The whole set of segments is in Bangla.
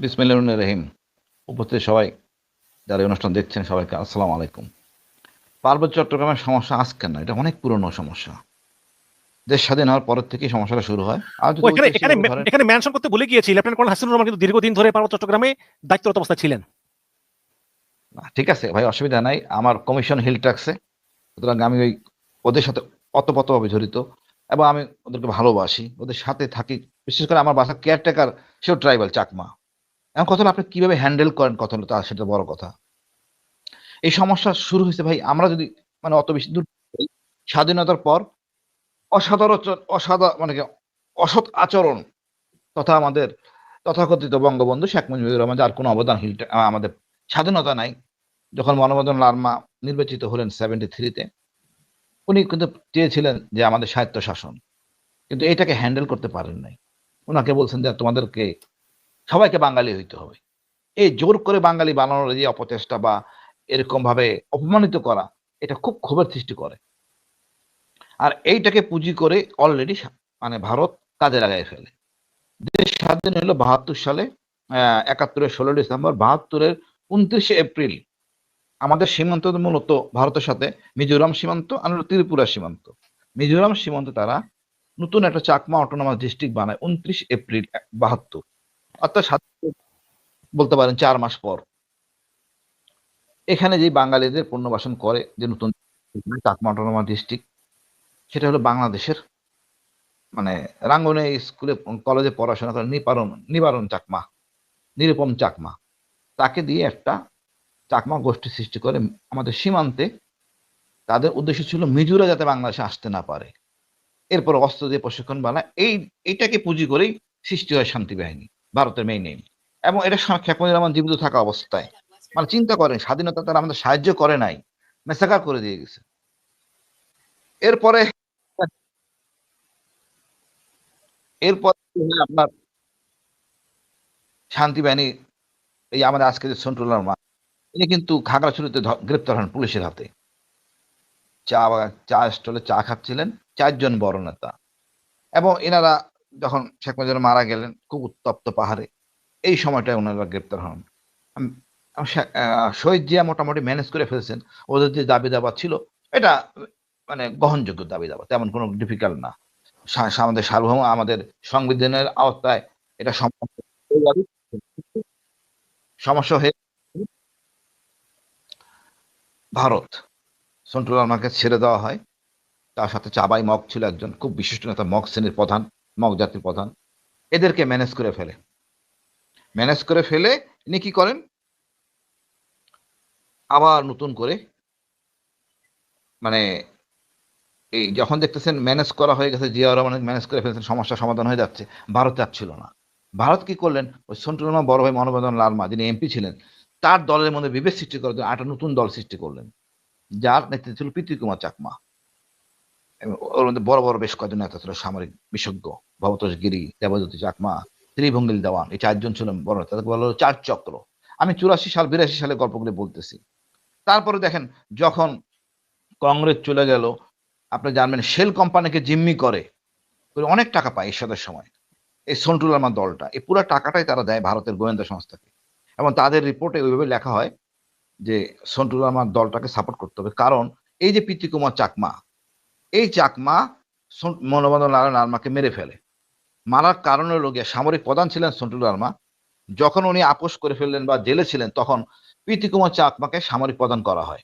বিসমিল্লাহ রহিম। উপস্থিত সবাই যারা অনুষ্ঠান দেখছেন সবাইকে আসসালামু আলাইকুম। পার্বত্য চট্টগ্রামের সমস্যা আজকে না এটা অনেক পুরনো সমস্যা। দেশ স্বাধীন হওয়ার পরের থেকেই সমস্যাটা শুরু হয়। আর এখানে ঐতিহাসিক এখানে এখানে মেনশন করতে ভুলে গিয়েছি লেফটেন্যান্ট কর্নেল হাসিনুর রহমান কিন্তু দীর্ঘদিন ধরে পার্বত্য চট্টগ্রামে দায়িত্বরত অবস্থায় ছিলেন। না, ঠিক আছে ভাই অসুবিধা নাই। আমার কমিশন হিল ট্যাক্সে সুতরাং আমি ওই ওদের সাথে অতপতভাবে জড়িত এবং আমি ওদেরকে ভালোবাসি। ওদের সাথে থাকি বিশেষ করে আমার বাসা কেয়ারটেকার সেও ট্রাইবাল চাকমা। এখন কথা আপনি কীভাবে হ্যান্ডেল করেন কথা তার সেটা বড় কথা। এই সমস্যা শুরু হয়েছে ভাই, আমরা যদি মানে অত বেশি দূর স্বাধীনতার পর অসাধারণ, অসাধা মানে অসৎ আচরণ তথা আমাদের তথাকথিত বঙ্গবন্ধু শেখ মুজিবুর রহমান যার কোনো অবদান আমাদের স্বাধীনতা নাই। যখন মনোমদন লার্মা নির্বাচিত হলেন সেভেন্টি থ্রিতে উনি কিন্তু চেয়েছিলেন যে আমাদের স্বায়ত্ত শাসন কিন্তু এটাকে হ্যান্ডেল করতে পারেন নাই। ওনাকে বলছেন যে তোমাদেরকে সবাইকে বাঙালি হইতে হবে। এই জোর করে বাঙালি বানানোর যে অপচেষ্টা বা এরকম ভাবে অপমানিত করা, এটা খুব ক্ষোভের সৃষ্টি করে। আর এইটাকে পুঁজি করে অলরেডি মানে ভারত কাজে লাগাই ফেলে। দেশ স্বাধীন হলো বাহাত্তর সালে একাত্তরের ষোলো ডিসেম্বর, বাহাত্তরের উনত্রিশে এপ্রিল। আমাদের সীমান্ত মূলত ভারতের সাথে, মিজোরাম সীমান্ত আর ত্রিপুরা সীমান্ত। মিজোরাম সীমান্তে তারা নতুন একটা চাকমা অটোনমাস ডিস্ট্রিক্ট বানায়, উনত্রিশ এপ্রিল, বাহাত্তর। অর্থাৎ সাত বলতে পারেন চার মাস পর। এখানে যে বাঙালিদের পুনর্বাসন করে যে নতুন চাকমা অটোনমাস ডিস্ট্রিক্ট সেটা হলো বাংলাদেশের মানে রাঙ্গনে স্কুলে কলেজে পড়াশোনা করে নিবারণ নিবারণ চাকমা, নিরুপম চাকমা, তাকে দিয়ে একটা চাকমা গোষ্ঠী সৃষ্টি করে আমাদের সীমান্তে। তাদের উদ্দেশ্য ছিল মিজুরা যাতে বাংলাদেশে আসতে না পারে। এরপর অস্ত্র দিয়ে প্রশিক্ষণ বানায়। এই, এইটাকে পুঁজি করেই সৃষ্টি হয় শান্তি বাহিনী। ভারতের মেইন নেম এবং এটা শেখ মুজিবুর রহমান জীবিত থাকা অবস্থায়। মানে চিন্তা করেন, স্বাধীনতা তারা আমাদের সাহায্য করে নাই মেসাকার করে দিয়ে গেছে। এরপরে এরপর আপনার শান্তি বাহিনী, এই আমাদের আজকে যে সন্ট্রোলার মা ইনি কিন্তু খাগড়াছড়িতে গ্রেপ্তার হন পুলিশের হাতে। চা চা স্টলে চা খাচ্ছিলেন, চারজন বড় নেতা। এবং এনারা যখন শেখ মুজিবুর মারা গেলেন, খুব উত্তপ্ত পাহাড়ে, এই সময়টায় ওনারা গ্রেপ্তার হন। শহীদ জিয়া মোটামুটি ম্যানেজ করে ফেলেছেন। ওদের যে দাবি দাবা ছিল, এটা মানে গ্রহণযোগ্য দাবি দাবা তেমন কোনো ডিফিকাল্ট না। আমাদের সার্বভৌম, আমাদের সংবিধানের আওতায় এটা সমস্যা হয়ে ভারত সন্টুল আমাকে ছেড়ে দেওয়া হয়। তার সাথে চাবাই মগ ছিল একজন খুব বিশিষ্ট নেতা, মগ শ্রেণির প্রধান। মগ জাতির প্রধান, এদেরকে ম্যানেজ করে ফেলে। ম্যানেজ করে ফেলে ইনি কি করেন? আবার নতুন করে মানে এই যখন দেখতেছেন ম্যানেজ করা হয়ে গেছে জিয়া রহমান ম্যানেজ করে ফেলছেন সমস্যা সমাধান হয়ে যাচ্ছে, ভারত চাচ্ছিল না। ভারত কি করলেন? ওই সন্টুল রহমান, বড় ভাই মনোবেদন লালমা যিনি এমপি ছিলেন, তার দলের মধ্যে বিভেদ সৃষ্টি করার জন্য একটা নতুন দল সৃষ্টি করলেন, যার নেতৃত্বে ছিল প্রীতি কুমার চাকমা। ওর মধ্যে বড় বড় বেশ কয়েকজন নেতা ছিল? সামরিক বিশেষজ্ঞ ভবতোষ গিরি দেবজ্যোতি চাকমা, ত্রিভঙ্গিল দেওয়ান, এই চারজন ছিলেন বড় তাদেরকে বলা হলো চার চক্র। আমি চুরাশি সাল, বিরাশি সালে গল্পগুলি বলতেছি। তারপরে দেখেন, যখন কংগ্রেস চলে গেল, আপনি জানবেন শেল কোম্পানিকে জিম্মি করে অনেক টাকা পায় এরশাদের সময়। এই সন্টুল আমার দলটা, এই পুরো টাকাটাই তারা দেয় ভারতের গোয়েন্দা সংস্থাকে। এবং তাদের রিপোর্টে ওইভাবে লেখা হয় যে সন্টুল আমার দলটাকে সাপোর্ট করতে হবে। কারণ এই যে প্রীতি কুমার চাকমা এই চাকমা মনোবন্ধন লালন আর্মাকে মেরে ফেলে। মারার কারণ হলো গিয়ে সামরিক প্রধান ছিলেন সন্টুল আর্মা যখন উনি আপোষ করে ফেললেন বা জেলে ছিলেন, তখন প্রীতি কুমার চাকমাকে সামরিক প্রদান করা হয়।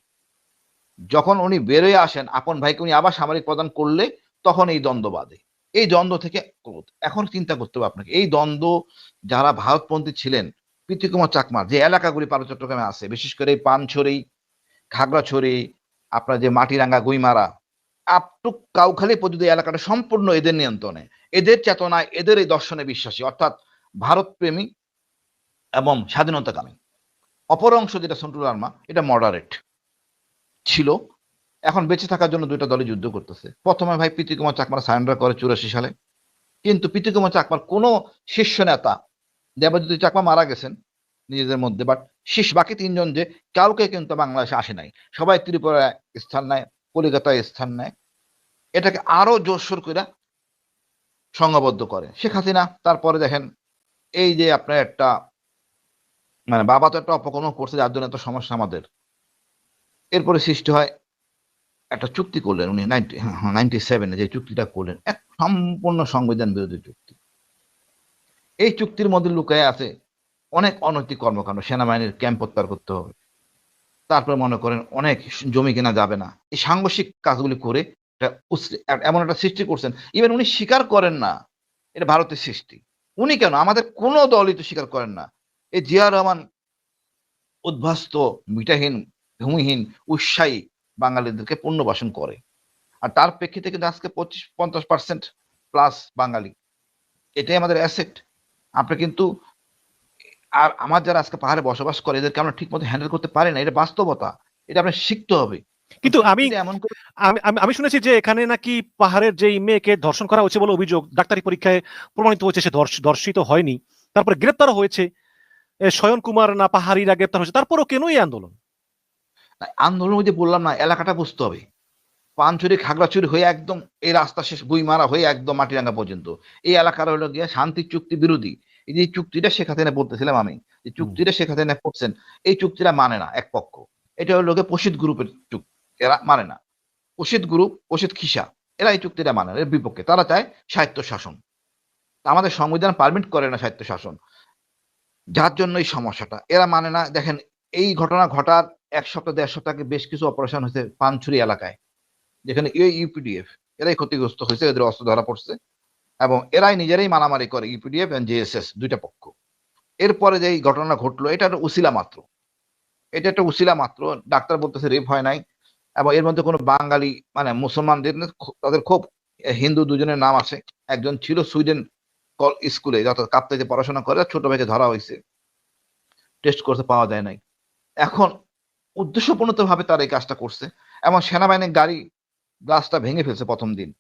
যখন উনি বেরোয় আসেন, আপন ভাইকে উনি আবার সামরিক প্রদান করলে, তখন এই দ্বন্দ্ব বাদে এই দ্বন্দ্ব থেকে। এখন চিন্তা করতে হবে আপনাকে। এই দ্বন্দ্ব যারা ভারতপন্থী ছিলেন প্রীতি কুমার চাকমা, যে এলাকাগুলি পার্বত্য চট্টগ্রামে আছে, বিশেষ করে পানছড়ি, খাগড়াছড়ি, আপনার যে মাটিরাঙ্গা, গুইমারা আপটুক কাউখালী এই এলাকাটা সম্পূর্ণ এদের নিয়ন্ত্রণে। এদের চেতনায় এদের এই দর্শনে বিশ্বাসী। অর্থাৎ ভারতপ্রেমী এবং স্বাধীনতাকামী। অপর অংশ যেটা সন্টুল আর্মা এটা মডারেট ছিল। এখন বেঁচে থাকার জন্য দুইটা দলে যুদ্ধ করতেছে। প্রথমে ভাই প্রীতি কুমার চাকমার সারেন্ডার করে চুরাশি সালে। কিন্তু প্রীতি কুমার চাকমার কোনো শীর্ষ নেতা দেবজ্যোতি চাকমা মারা গেছেন নিজেদের মধ্যে বাট শেষ বাকি তিনজন যে কাউকে কিন্তু বাংলাদেশে আসে নাই। সবাই ত্রিপুরায় স্থান নেয়, কলিকাতায় স্থান নেয়। এটাকে আরও জোরসোর করে সংঘবদ্ধ করে। শেখ হাসিনা তারপরে দেখেন, এই যে আপনার একটা মানে বাবা তো একটা অপকর্ম করছে, যার জন্য এত সমস্যা আমাদের। এরপরে সৃষ্টি হয় একটা চুক্তি করলেন উনি, নাইনটি নাইনটি সেভেনে যে চুক্তিটা করলেন, এক সম্পূর্ণ সংবিধান বিরোধী চুক্তি। এই চুক্তির মধ্যে লুকায় আছে অনেক অনৈতিক কর্মকাণ্ড, সেনাবাহিনীর ক্যাম্প প্রত্যাহার করতে হবে। তারপরে মনে করেন অনেক জমি কেনা যাবে না। এই সাংঘর্ষিক কাজগুলি করে একটা এমন একটা সৃষ্টি করছেন। ইভেন উনি স্বীকার করেন না, এটা ভারতের সৃষ্টি। উনি কেন? আমাদের কোনো দলই তো স্বীকার করেন না। এই জিয়া রহমান উদ্ভাস্ত মিটাহীন ভূমিহীন উৎসাহী বাঙালিদেরকে পুনর্বাসন করে। আর তার প্রেক্ষিতে কিন্তু আজকে পঁচিশ, পঞ্চাশ পার্সেন্ট প্লাস বাঙালি। এটাই আমাদের অ্যাসেট আমরা কিন্তু, আর আমার যারা আজকে পাহাড়ে বসবাস করে, এদেরকে আমরা ঠিক মতো হ্যান্ডেল করতে পারি না। এটা বাস্তবতা। এটা আপনার শিখতে হবে। কিন্তু আমি আমি আমি- শুনেছি যে এখানে নাকি পাহাড়ের যেই মেয়েকে ধর্ষণ করা হয়েছে বলে অভিযোগ ডাক্তারি পরীক্ষায় প্রমাণিত হয়েছে সে ধর্ষিত হয়নি। তারপরে গ্রেপ্তার হয়েছে। এ, শয়ন কুমার না পাহাড়িরা গ্রেপ্তার হয়েছে। তারপরও কেন এই আন্দোলন? আন্দোলন ওই যে বললাম না এলাকাটা বুঝতে হবে। পানচুরি খাগড়াছড়ি হয়ে একদম এই রাস্তা শেষ গুইমারা হয়ে একদম মাটিরাঙ্গা পর্যন্ত। এই এলাকার হলো গিয়ে শান্তি চুক্তি বিরোধী। এই যে চুক্তিটা শেখ হাসিনা বলতেছিলাম আমি যে চুক্তিটা শেখ হাসিনা করছেন এই চুক্তিটা মানে না এক পক্ষ। এটা হলো গিয়ে প্রসিদ্ধ গ্রুপের চুক্তি। এরা মানে না। প্রসিদ্ধ গ্রুপ প্রসিদ্ধ খিসা, এরা এই চুক্তিটা মানে এর বিপক্ষে। তারা চায় সাহিত্য শাসন। আমাদের সংবিধান পারমিট করে না সাহিত্য শাসন। যার জন্য এই সমস্যাটা। এরা মানে না, দেখেন, এই ঘটনা ঘটার এক সপ্তাহ, দেড় সপ্তাহ বেশ কিছু অপারেশন হয়েছে পানছুরি এলাকায়, যেখানে ইউপিডিএফ, এরাই ক্ষতিগ্রস্ত হয়েছে, এদের অস্ত্র ধরা পড়ছে, এবং এরাই নিজেরাই মারামারি করে ইউপিডিএফ এন্ড জেএসএস দুইটা পক্ষ। এরপরে যে এই ঘটনা ঘটলো এটা একটা উসিলা মাত্র। এটা একটা উসিলা মাত্র। ডাক্তার বলতেছে, রেপ হয় নাই। এবং এর মধ্যে কোনো বাঙালি মানে মুসলমানদের তাদের খুব হিন্দু দুজনের নাম আছে। একজন ছিল সুইডেন কল, স্কুলে যত কাপ্তাইতে পড়াশোনা করে, ছোট ভাইকে ধরা হয়েছে। টেস্ট করতে পাওয়া যায় নাই। এখন উদ্দেশ্যপূর্ণত ভাবে তারা এই কাজটা করছে এবং সেনাবাহিনীর গাড়ি গ্লাসটা ভেঙে ফেলছে প্রথম দিন।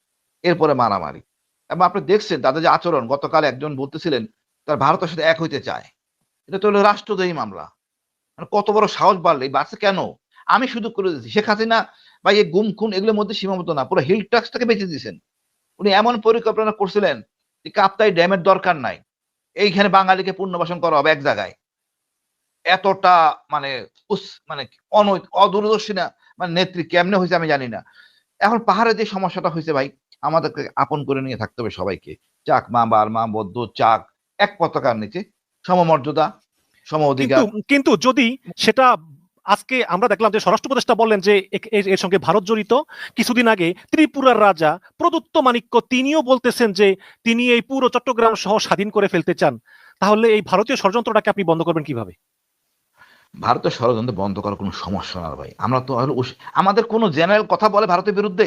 এরপরে মারামারি। এবং আপনি দেখছেন তাদের যে আচরণ, গতকাল একজন বলতেছিলেন, তার ভারতের সাথে এক হইতে চায়। এটা তো হলো রাষ্ট্রদ্রোহী মামলা। মানে কত বড় সাহস বাড়লে, বাড়ছে কেন? আমি শুধু করে দিচ্ছি শেখ হাসিনা বা এই গুম, খুন এগুলোর মধ্যে সীমাবদ্ধ না। পুরো হিল ট্যাক্সটাকে বেঁচে দিয়েছেন। উনি এমন পরিকল্পনা করছিলেন যে কাপ্তাই ড্যামের দরকার নাই। এইখানে বাঙালিকে পুনর্বাসন করা হবে এক জায়গায়। এতটা মানে মানে অদূরদর্শী না। মানে নেত্রী কেমনে হয়েছে আমি জানি না। এখন পাহাড়ে যে সমস্যাটা হয়েছে ভাই, আমাদেরকে আপন করে নিয়ে থাকতে হবে সবাইকে। চাক মা বারমা বৌদ্ধ, চাক, এক পতাকার নিচে। সমমর্যাদা, সম অধিকার। কিন্তু যদি সেটা আজকে আমরা দেখলাম যে স্বরাষ্ট্র উপদেষ্টা বললেন যে এর সঙ্গে ভারত জড়িত। কিছুদিন আগে ত্রিপুরার রাজা প্রদত্ত মাণিক্য তিনিও বলতেছেন যে তিনি এই পুরো চট্টগ্রাম সহ স্বাধীন করে ফেলতে চান। তাহলে এই ভারতীয় ষড়যন্ত্রটাকে আপনি বন্ধ করবেন কীভাবে? ভারতের ষড়যন্ত্র বন্ধ করার কোনো সমস্যা না ভাই। আমরা তো আমাদের কোনো জেনারেল কথা বলে ভারতের বিরুদ্ধে।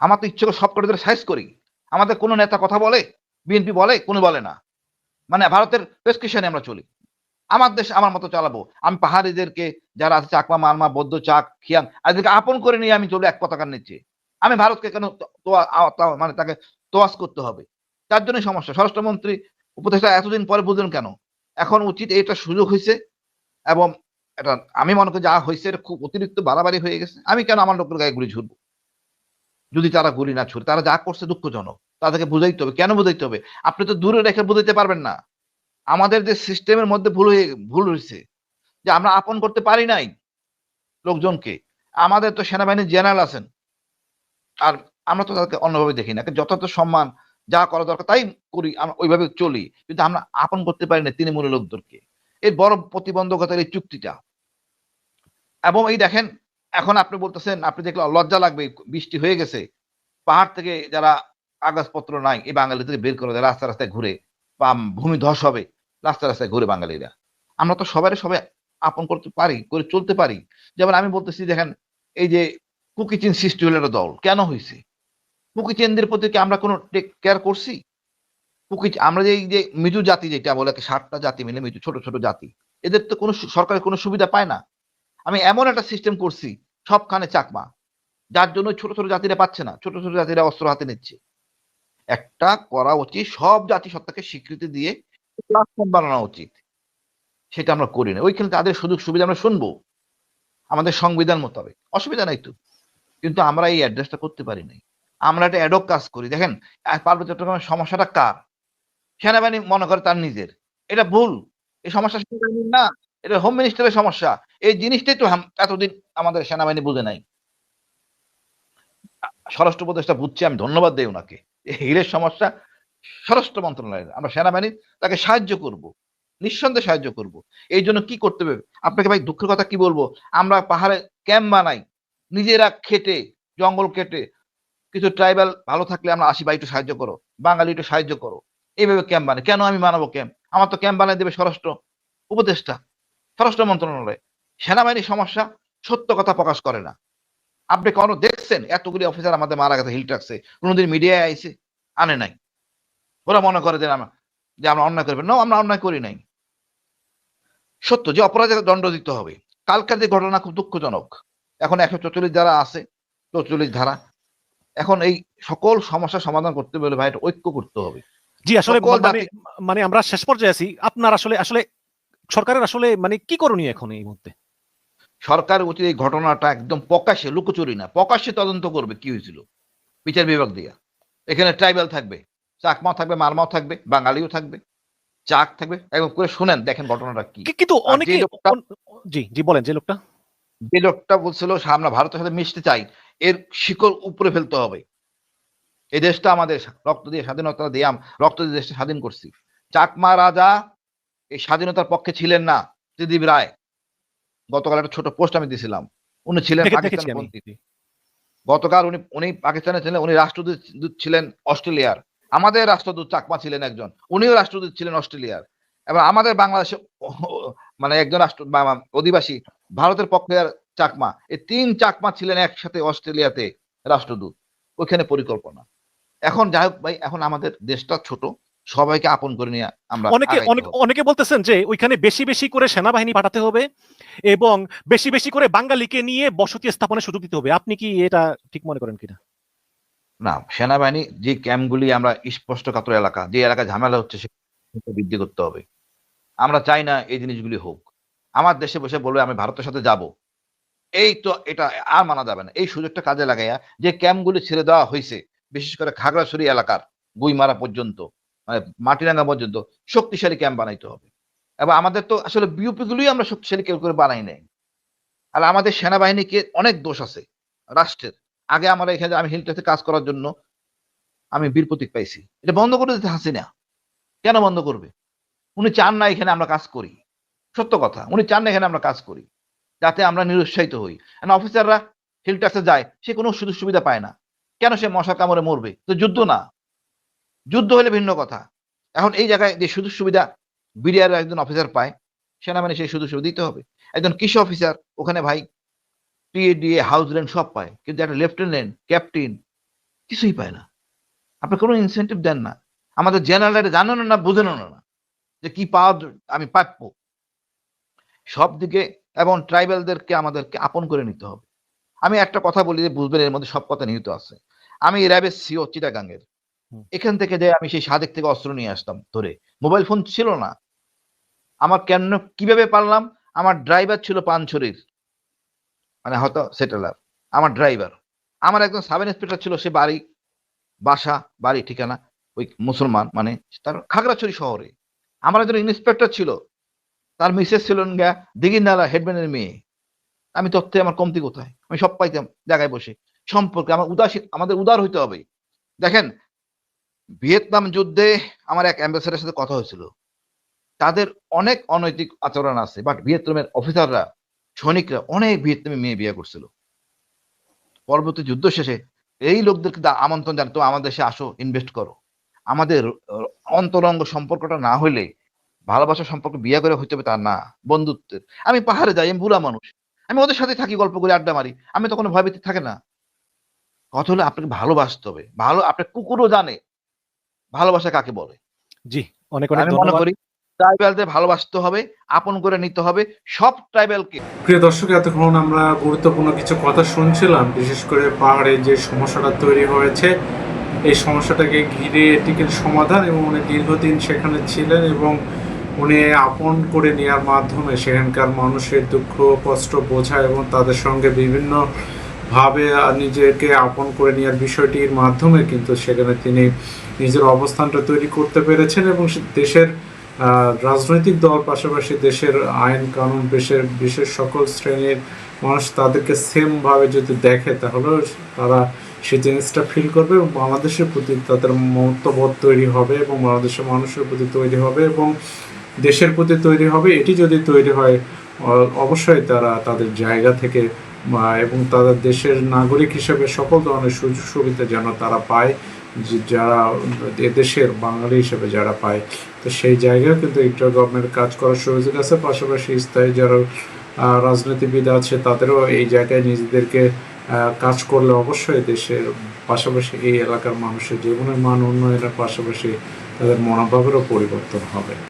আমার তো ইচ্ছে সব করে সাইজ করি। আমাদের কোনো নেতা কথা বলে, বিএনপি বলে, কোনো বলে না। মানে ভারতের প্রেসক্রিপশনে আমরা চলি। আমার দেশ আমার মতো চালাবো। আমি পাহাড়িদেরকে যারা আছে, চাকমা মারমা বৌদ্ধ, চাক খিয়াং এদেরকে আপন করে নিয়ে আমি চলি এক পতাকার নিচে। আমি ভারতকে কেন মানে তাকে তোয়াজ করতে হবে? তার জন্য সমস্যা। স্বরাষ্ট্রমন্ত্রী, উপদেষ্টা এতদিন পরে বুঝলেন কেন? এখন উচিত এটা সুযোগ হয়েছে এবং এটা, আমি মনে করি যা হয়েছে এটা খুব অতিরিক্ত বাড়াবাড়ি হয়ে গেছে। আমি কেন আমার লোকের গায়ে গুলি ছুটবো যদি তারা গুলি না ছুড়ে, তারা যা করছে দুঃখজনক। তাদেরকে বুঝাইতে হবে। কেন বুঝাইতে হবে? আপনি তো দূরে রেখে বুঝাইতে পারবেন না। আমাদের যে সিস্টেমের মধ্যে ভুল হয়ে, ভুল হয়েছে, যে আমরা আপন করতে পারি নাই লোকজনকে, আমাদের তো সেনাবাহিনীর জেনারেল আছেন, আর আমরা তো তাদেরকে অন্যভাবে দেখি না যথাযথ সম্মান যা করা দরকার তাই করি, আমরা ওইভাবে চলি, কিন্তু আমরা আপন করতে পারি না তৃণমূলের লোকদেরকে এর বড় প্রতিবন্ধকতার এই চুক্তিটা। এবং এই দেখেন, এখন আপনি বলতেছেন, আপনি দেখলে লজ্জা লাগবে, বৃষ্টি হয়ে গেছে, পাহাড় থেকে যারা কাগজপত্র নাই, এই বাঙালি থেকে বের করে রাস্তা রাস্তায় ঘুরে বা ভূমি ধস হবে রাস্তা রাস্তায় ঘুরে বাঙালিরা। আমরা তো সবাই সবাই আপন করতে পারি, করে চলতে পারি। যেমন আমি বলতেছি, দেখেন, এই যে কুকিচিন সৃষ্টি হলো একটা দল, কেন হয়েছে কুকিচেনদের প্রতি কি আমরা কোনো টেক কেয়ার করছি? কুকি আমরা যে এই যে মিজু জাতি যেটা বলে ষাটটা জাতি মিলে মিজু ছোট ছোট জাতি, এদের তো কোনো সরকারের কোনো সুবিধা পায় না। আমি এমন একটা সিস্টেম করছি, সবখানে চাকমা, যার জন্য ছোট ছোট জাতিরা পাচ্ছে না, ছোট ছোট জাতিরা অস্ত্র হাতে নিচ্ছে। একটা করা উচিত, সব জাতি সত্তাকে স্বীকৃতি দিয়ে প্ল্যাটফর্ম বানানো উচিত। সেটা আমরা করি না। ওইখানে তাদের সুযোগ সুবিধা আমরা শুনব। আমাদের সংবিধান মোতাবেক। অসুবিধা নাই তো। কিন্তু আমরা এই অ্যাড্রেসটা করতে পারি নাই। আমরা একটা অ্যাডক কাজ করি। দেখেন পার্বত্য চট্টগ্রামের সমস্যাটা কার? সেনাবাহিনী মনে করে তার নিজের। এটা ভুল। এই সমস্যা সেনাবাহিনীর না। এটা হোম মিনিস্টারের সমস্যা। এই জিনিসটাই তো এতদিন আমাদের সেনাবাহিনী বুঝে নাই। স্বরাষ্ট্র উপদেষ্টা বুঝছে, আমি ধন্যবাদ দেই ওনাকে। হিরের সমস্যা স্বরাষ্ট্র মন্ত্রণালয়ের, আমরা সেনাবাহিনী তাকে সাহায্য করব। নিঃসন্দেহে সাহায্য করব। এই জন্য কি করতে হবে? আপনাকে ভাই দুঃখের কথা কি বলব? আমরা পাহাড়ে ক্যাম্প বানাই, নিজেরা খেটে, জঙ্গল কেটে, কিছু ট্রাইবাল ভালো থাকলে আমরা আসি, ভাই, একটু সাহায্য করো। বাঙালি, একটু সাহায্য করো। এইভাবে ক্যাম্প বানাই। কেন আমি বানাবো ক্যাম্প? আমার তো ক্যাম্প বানাই দেবে স্বরাষ্ট্র উপদেষ্টা, স্বরাষ্ট্র মন্ত্রণালয়। সেনাবাহিনীর সমস্যা, সত্য কথা প্রকাশ করে না। আপনি কোনো দেখছেন? এতগুলি অফিসার আমাদের মারা গেছে হিল ট্যাক্সে কোনোদিন মিডিয়ায় আইছে, আনে নাই। ওরা মনে করে যে আমরা যে আমরা অন্যায় করবেন না আমরা অন্যায় করি নাই। সত্য যে অপরাধের দণ্ড দিতে হবে। কালকার যে ঘটনা খুব দুঃখজনক। এখন একশো চল্লিশ যারা আছে চল্লিশ ধারা। এখন এই সকল সমস্যার সমাধান করতে হলে ভাই ঐক্য করতে হবে। জি আসলে মানে মানে আমরা শেষ পর্যায়ে আছি। আপনার আসলে আসলে সরকারের আসলে মানে কি করণীয় এখন এই মুহূর্তে? সরকার উচিত এই ঘটনাটা একদম প্রকাশ্যে লুকোচুরি না। প্রকাশ্যে তদন্ত করবে কি হয়েছিল? বিচার বিভাগ দিয়া। এখানে ট্রাইবাল থাকবে। চাকমা থাকবে মারমাও থাকবে বাঙালিও থাকবে চাক থাকবে। একদম করে শুনেন দেখেন ঘটনাটা কি। কিন্তু অনেকে জি জি বলেন যে লোকটা? যে লোকটা বলছিল আমরা ভারতের সাথে মিশতে চাই এর শিকড় উপরে ফেলতে হবে। এই দেশটা আমাদের রক্ত দিয়ে স্বাধীনতা দিয়ে রক্ত দিয়ে দেশটা স্বাধীন করছি। চাকমা রাজা এই স্বাধীনতার পক্ষে ছিলেন না ত্রিদীপ রায়। গতকাল একটা ছোট পোস্ট আমি দিয়েছিলাম। উনি ছিলেন পাকিস্তানপন্থী গতকাল উনি উনি পাকিস্তানে ছিলেন উনি রাষ্ট্রদূত ছিলেন অস্ট্রেলিয়ার। আমাদের রাষ্ট্রদূত চাকমা ছিলেন একজন উনিও রাষ্ট্রদূত ছিলেন অস্ট্রেলিয়ার। এবং আমাদের বাংলাদেশে মানে একজন রাষ্ট্র অধিবাসী ভারতের পক্ষে আর চাকমা। এই তিন চাকমা ছিলেন একসাথে অস্ট্রেলিয়াতে রাষ্ট্রদূত ওইখানে পরিকল্পনা। এখন যাই হোক ভাই এখন আমাদের দেশটা ছোট সবাইকে আপন করে নিয়ে আমরা অনেকে। অনেকে বলতেছেন যে ওইখানে বেশি বেশি করে সেনাবাহিনী পাঠাতে হবে এবং বেশি বেশি করে বাঙালিকে নিয়ে বসতি স্থাপনের সুযোগ দিতে হবে। আপনি কি এটা ঠিক মনে করেন কিনা? না, সেনাবাহিনী যে ক্যাম্পগুলি আমরা স্পষ্টকাতর এলাকা, যে এলাকায় ঝামেলা হচ্ছে সেটা বৃদ্ধি করতে হবে। আমরা চাই না এই জিনিসগুলি হোক। আমার দেশে বসে বলবে আমি ভারতের সাথে যাব। এই তো এটা আর মানা যাবে না। এই সুযোগটা কাজে লাগাইয়া যে ক্যাম্পগুলি ছেড়ে দেওয়া হয়েছে বিশেষ করে খাগড়াছড়ি এলাকার, গুইমারা পর্যন্ত মানে মাটিরাঙ্গা পর্যন্ত, শক্তিশালী ক্যাম্প বানাইতে হবে। এবং আমাদের তো আসলে বিউপি গুলোই আমরা শক্তিশালী কেউ করে বানাই নাই। আর আমাদের সেনাবাহিনীকে অনেক দোষ আছে, রাষ্ট্রের। আগে আমার এখানে আমি হিলটাতে কাজ করার জন্য আমি বীর প্রতীক পাইছি। এটা বন্ধ করে দিতে হাসিনা। কেন বন্ধ করবে? উনি চান না এখানে আমরা কাজ করি। সত্য কথা, উনি চান না এখানে আমরা কাজ করি। যাতে আমরা নিরুৎসাহিত হই। অফিসাররা হিলটাসে যায়, সে কোনো সুযোগ সুবিধা পায় না। কেন সে মশা কামড়ে মরবে? তো যুদ্ধ না। যুদ্ধ হলে ভিন্ন কথা। এখন এই জায়গায় যে সুযোগ সুবিধা বিডিআর একজন অফিসার পায়, সেনাবাহিনী সেই সুযোগ সুবিধা দিতে হবে। একজন কৃষি অফিসার ওখানে ভাই টিএডিএ হাউস রেন্ট সব পায়। কিন্তু একটা লেফটেন্যান্ট ক্যাপ্টেন কিছুই পায় না। আপনি কোনো ইনসেন্টিভ দেন না। আমাদের জেনারেল জানানো না বুঝেন না। যে কি পাওয়া আমি প্রাপ্য সব দিকে এবং ট্রাইবালদেরকে আমাদেরকে আপন করে নিতে হবে। আমি একটা কথা বলি যে বুঝবেন এর মধ্যে সব কথা নিহিত আছে। আমি র্যাবের সিও চিটাগাঙ্গের। এখান থেকে যে আমি সেই সাদেক থেকে অস্ত্র নিয়ে আসতাম ধরে। মোবাইল ফোন ছিল না। আমার কেন কীভাবে পারলাম? আমার ড্রাইভার ছিল পানছড়ির। মানে হয়তো সেটেলার, আমার ড্রাইভার আমার একজন সাব ইন্সপেক্টর ছিল, সে বাড়ি, বাসা, বাড়ি ঠিকানা, ওই মুসলমান মানে তার খাগড়াছড়ি শহরে। আমার একজন ইন্সপেক্টর ছিল, তার মিসেস ছিলেন গা দিঘির নালা হেডম্যানের মেয়ে। আমি তথ্যে আমার কমতি কোথায়? আমি সব পাইতাম জায়গায় বসে। সম্পর্কে আমার উদাসীন, আমাদের উদার হইতে হবে। দেখেন, ভিয়েতনাম যুদ্ধে আমার এক অ্যাম্বাসেডারের সাথে কথা হয়েছিল। তাদের অনেক অনৈতিক আচরণ আছে বাট ভিয়েতনামের অফিসাররা সৈনিকরা অনেক ভিয়েতনামে মেয়ে বিয়ে করছিল। পরবর্তী যুদ্ধ শেষে এই লোকদেরকে আমন্ত্রণ জানাতো আমাদের দেশে আসো ইনভেস্ট করো। আমাদের অন্তরঙ্গ সম্পর্কটা না হইলে ভালোবাসার সম্পর্ক বিয়ে করে হইতে হবে তা না বন্ধুত্বের। আমি পাহাড়ে যাই আমি বুড়া মানুষ। আমি ওদের সাথে থাকি গল্প করে আড্ডা মারি। আমি তো কোনো ভয়ভীতি থাকে না। কথা হলো আপনাকে ভালোবাসতে হবে। ভালো আপনার কুকুরও জানে ভালোবাসা কাকে বলে। জি অনেক অনেক মনে করি ট্রাইবালদের ভালোবাসতে হবে, আপন করে নিতে হবে, সব ট্রাইবালকে। প্রিয় দর্শক, এতক্ষণ আমরা গুরুত্বপূর্ণ কিছু কথা শুনছিলাম, বিশেষ করে পাহাড়ে যে সমস্যাটা তৈরি হয়েছে, এই সমস্যাটাকে ঘিরে এটিকে সমাধান এবং উনি দীর্ঘদিন সেখানে ছিলেন এবং উনি আপন করে নেওয়ার মাধ্যমে সেখানকার মানুষের দুঃখ, কষ্ট বোঝা এবং তাদের সঙ্গে বিভিন্ন ভাবে নিজেকে আপন করে নেওয়ার বিষয়টির মাধ্যমে কিন্তু সেখানে তিনি নিজের অবস্থানটা তৈরি করতে পেরেছেন এবং দেশের রাজনৈতিক দল পাশাপাশি দেশের আইন কানুন, দেশের বিশেষ সকল শ্রেণির মানুষ তাদেরকে সেম ভাবে যদি দেখে, তাহলে তারা সেই জিনিসটা ফিল করবে এবং বাংলাদেশের প্রতি তাদের মমত্ববোধ তৈরি হবে এবং বাংলাদেশের মানুষের প্রতি তৈরি হবে এবং দেশের প্রতি তৈরি হবে। এটি যদি তৈরি হয় অবশ্যই তারা তাদের জায়গা থেকে এবং তাদের দেশের নাগরিক হিসেবে সকল ধরনের সুযোগ সুবিধা যেন তারা পায় যারা এদেশের বাঙালি হিসেবে যারা পায়, তো সেই জায়গায় কিন্তু ইন্টার গভর্নমেন্ট কাজ করার সুযোগ আছে। পাশাপাশি স্থায়ী যারা রাজনীতিবিদ আছে, তাদেরও এই জায়গায় নিজেদেরকে কাজ করলে অবশ্যই দেশের পাশাপাশি এই এলাকার মানুষের জীবনের মান উন্নয়নের পাশাপাশি তাদের মনোভাবেরও পরিবর্তন হবে।